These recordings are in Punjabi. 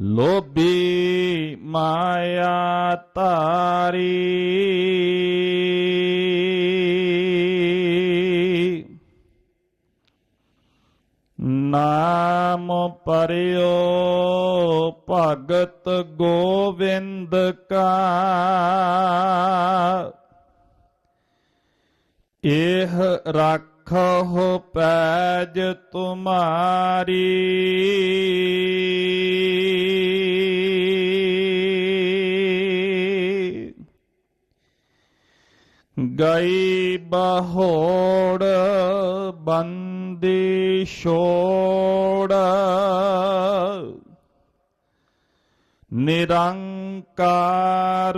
ਲੋਭੀ ਮਾਇਆ ਤਾਰੀ ਨਾਮ ਪਰਿਓ ਭਗਤ ਗੋਵਿੰਦ ਕਾ। ਇਹ ਰੱਖੋ ਪੈਜ ਤੁਮਾਰੀ। ਗਈ ਬਹੋੜ ਬੰਦੀ ਛੋੜ। ਨਿਰੰਕਾਰ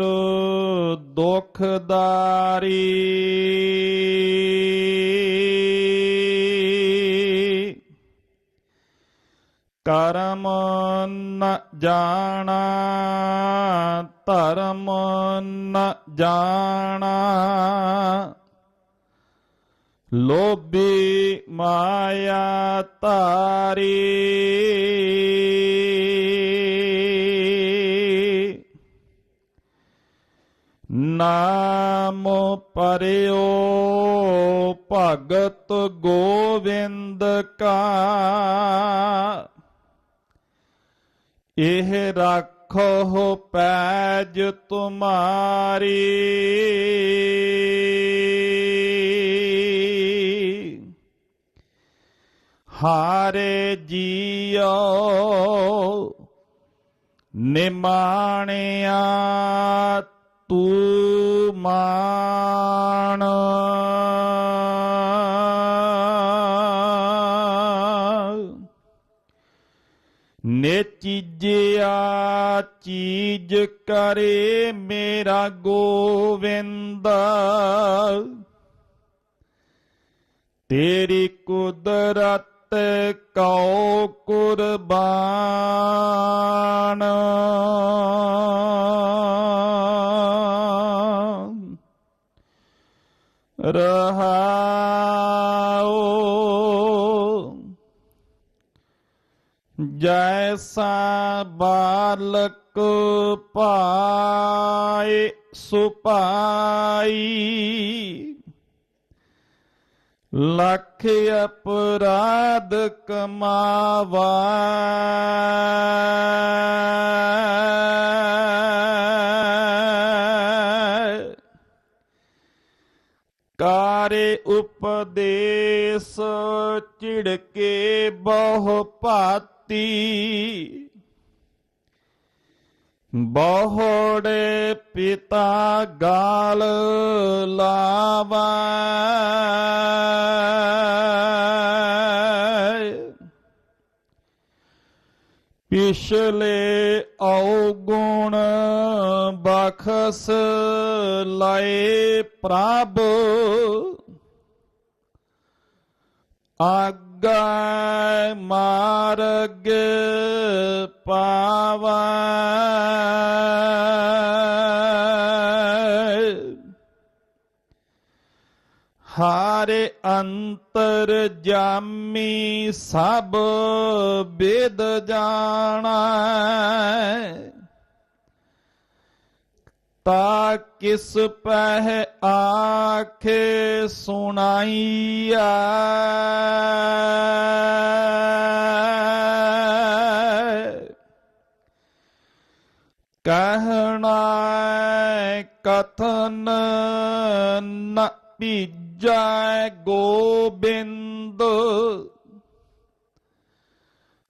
ਦੁਖਦਾਰੀ। ਕਰਮ ਨ ਜਾਣਾ ਧਰਮ ਨ ਜਾਣਾ। ਲੋਭੀ ਮਾਇਆ ਤਾਰੀ ਨਾਮ ਪਰਿਓ ਭਗਤ ਗੋਵਿੰਦ ਕਾ। ਇਹ ਰੱਖੋ ਪੈਜ ਤੁਮਾਰੀ। ਹਾਰੇ ਜੀਓ ਨਿਮਾਣਿਆ ਤੂੰ ਮਾਣ। ਨੇ ਚੀਜਿਆ ਚੀਜ ਕਰੇ ਮੇਰਾ ਗੋਵਿੰਦ। ਤੇਰੀ ਕੁਦਰਤ ਕਉ ਕੁਰਬਾਨ। ਰਹਾਉ ਜੈਸਾ ਬਾਲਕ ਪਾਏ ਸੁਪਾਈ ਲੱਖ ਅਪਰਾਧ ਕਮਾਵਾ। ਕਾਰੇ ਉਪਦੇਸ ਚਿੜਕੇ ਬਹੁ ਭਾਤੀ ਬਹੁੜੇ ਪਿਤਾ ਗਾਲ ਲਾਵਾ। ਪਿਛਲੇ ਔਗੁਣ ਬਖਸ ਲਾਏ ਪ੍ਰਭ। ਆਗਾ ਮਾਰਗ ਪਾਵਾ। ਹਾਰੇ ਅੰਤਰ ਜਾਮੀ ਸਭ ਬੇਦ ਜਾਣਾ। ਤਾ ਕਿਸ ਪਹਿ ਆਖੇ ਸੁਣਾਈਆ ਕਹਿਣਾ ਕਥਨ ਨ ਪੀਜੈ ਗੋਬਿੰਦ।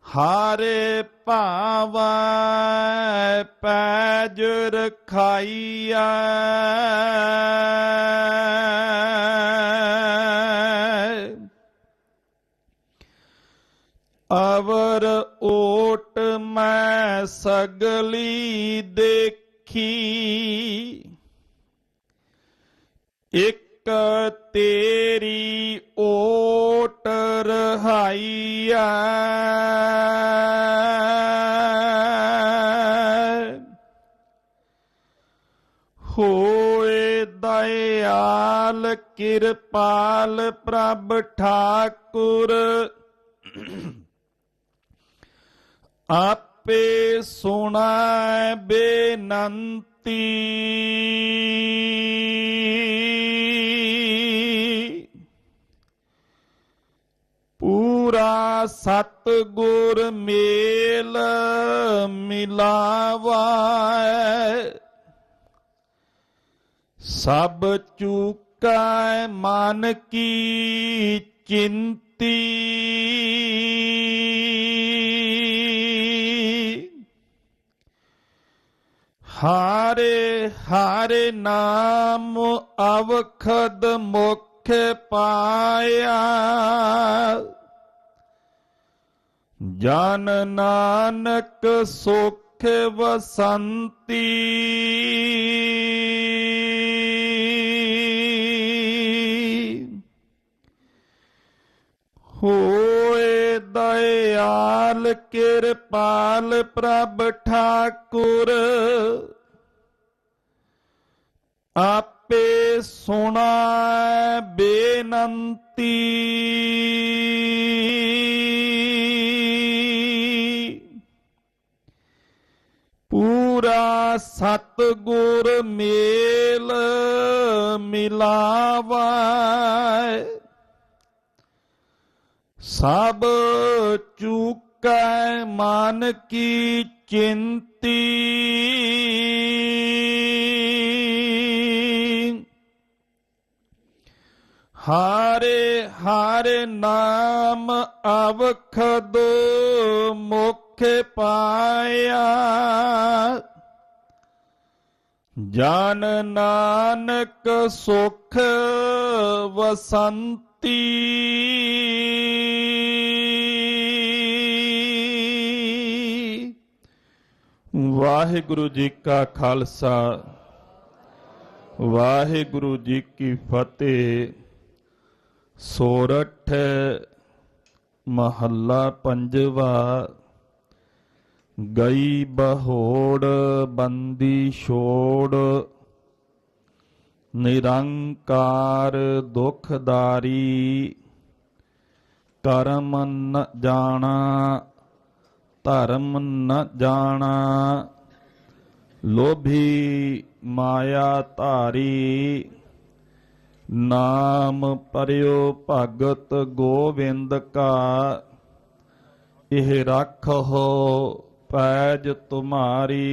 ਹਾਰੇ ਭਾਵੈ ਪੈਜ ਰਖਾਈਆ। ਅਵਰ ਓਟ ਮੈਂ ਸਗਲੀ ਦੇਖੀ। ਇਕ ਤੇਰੀ ਓਟ ਰਹਾਈਆ ਹੋਏ ਦਇਆਲ ਕਿਰਪਾਲ ਪ੍ਰਭ ਠਾਕੁਰ। ਆਪੇ ਸੁਣਾ ਬੇਨੰਤੀ। ਸਤ ਗੁਰ ਮੇਲ ਮਿਲਾਵਾ। ਸਭ ਚੂਕੈ ਮਨ ਕੀ ਚਿੰਤੀ। ਹਾਰੇ ਹਾਰੇ ਨਾਮ ਅਵਖਦ ਮੁਖ ਪਾਇਆ। ਜਨ ਨਾਨਕ ਸੁਖ ਵਸੰਤੀ। ਹੋਏ ਦਇਆਲ ਕਿਰਪਾਲ ਪ੍ਰਭ ਠਾਕੁਰ। ਆਪੇ ਸੁਣਾ ਬੇਨੰਤੀ। ਪੂਰਾ ਸਤ ਗੁਰ ਮੇਲ ਮਿਲਾਵਾ। ਸਭ ਚੂਕੈ ਮਨ ਕੀ ਚਿੰਤੀ। ਹਾਰੇ ਹਾਰੇ ਨਾਮ ਅਵਖਦ ਮੁਖ ਪਾਇਆ। ਜਨ ਨਾਨਕ ਸੁਖ ਵਸੰਤੀ। ਵਾਹਿਗੁਰੂ ਜੀ ਕਾ ਖਾਲਸਾ, ਵਾਹਿਗੁਰੂ ਜੀ ਕੀ ਫਤਿਹ। ਸੋਰਠ ਮਹੱਲਾ ਪੰਜਵਾ। ਗਈ ਬਹੋੜ ਬੰਦੀ ਛੋੜ, ਨਿਰੰਕਾਰ ਦੁਖਦਾਰੀ, ਕਰਮ ਨ ਜਾਣਾ, ਧਰਮ ਨ ਜਾਣਾ, ਲੋਭੀ ਮਾਇਆ ਧਾਰੀ, ਨਾਮ ਪਰਿਓ ਭਗਤ ਗੋਵਿੰਦ ਕਾ, ਇਹ ਰੱਖੋ ਪੈਜ ਤੁਮਾਰੀ